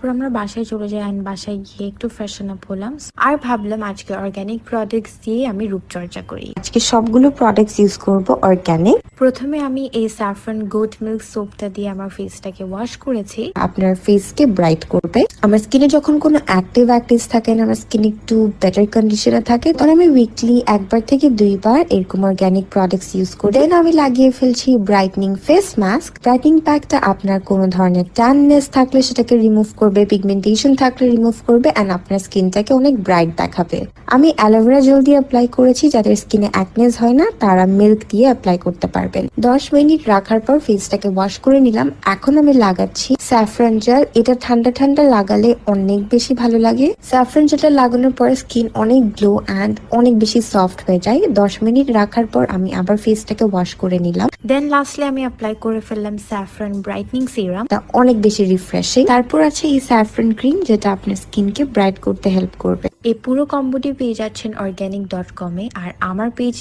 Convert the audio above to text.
তারপর আমরা বাসায় চলে যাই অ্যান্ড বাসায় গিয়ে একটু ফ্রেশন আপ হলাম। আর ভাবলাম আজকে অর্গানিক প্রোডাক্টস দিয়ে আমি রূপচর্চা করি। আজকে সবগুলো প্রোডাক্টস ইউজ করব অর্গানিক প্রথমে আমি এই স্যাফরন গোট মিল্ক সোপটা দিয়ে আমার ফেসটাকে ওয়াশ করেছি। আপনার ফেসকে ব্রাইট করবে। আমার স্কিনে যখন কোনো অ্যাক্টিভ অ্যাক্টিভ থাকে না, আমার স্কিন একটু বেটার কন্ডিশনে থাকে, তখন আমি উইকলি একবার থেকে দুইবার এরকম অর্গানিক প্রোডাক্টস ইউজ করি। দেন আমি লাগিয়ে ফেলছি ব্রাইটনিং ফেস মাস্ক ব্রাইটনিং প্যাকটা আপনার কোনো ধরনের ট্যাননেস থাকলে সেটাকে রিমুভ করবে পিগমেন্টেশন থাকলে রিমুভ করবে অ্যান্ড আপনার স্কিনটাকে অনেক ব্রাইট দেখাবে। আমি অ্যালোভেরা জেল দিয়ে অ্যাপ্লাই করেছি যাদের স্কিনে অ্যাকনেস হয় না তারা মিল্ক দিয়ে অ্যাপ্লাই করতে পারবেন। দশ মিনিট রাখার পর ফেসটাকে ওয়াশ করে নিলাম। এখন আমি লাগাচ্ছি স্যাফরান জেল এটা ঠান্ডা ঠান্ডা লাগালে অনেক বেশি ভালো লাগে। স্যাফরান জেলটা লাগানোর পরে স্কিন অনেক গ্লো অ্যান্ড অনেক বেশি সফট হয়ে যায়। দশ মিনিট রাখার পর আমি আবার ফেসটাকে ওয়াশ করে নিলাম। দেন লাস্টলি আমি অ্যাপ্লাই করে ফেললাম স্যাফরন ব্রাইটনিং সিরাম অনেক বেশি রিফ্রেশিং তারপর আছে স্যাফরান ক্রিম, যেটা আপনার স্কিনকে ব্রাইট করতে হেল্প করবে। এই পুরো কম্বোটি পেয়ে যাচ্ছেন অর্গ্যানিক ডট কমে আর আমার পেজ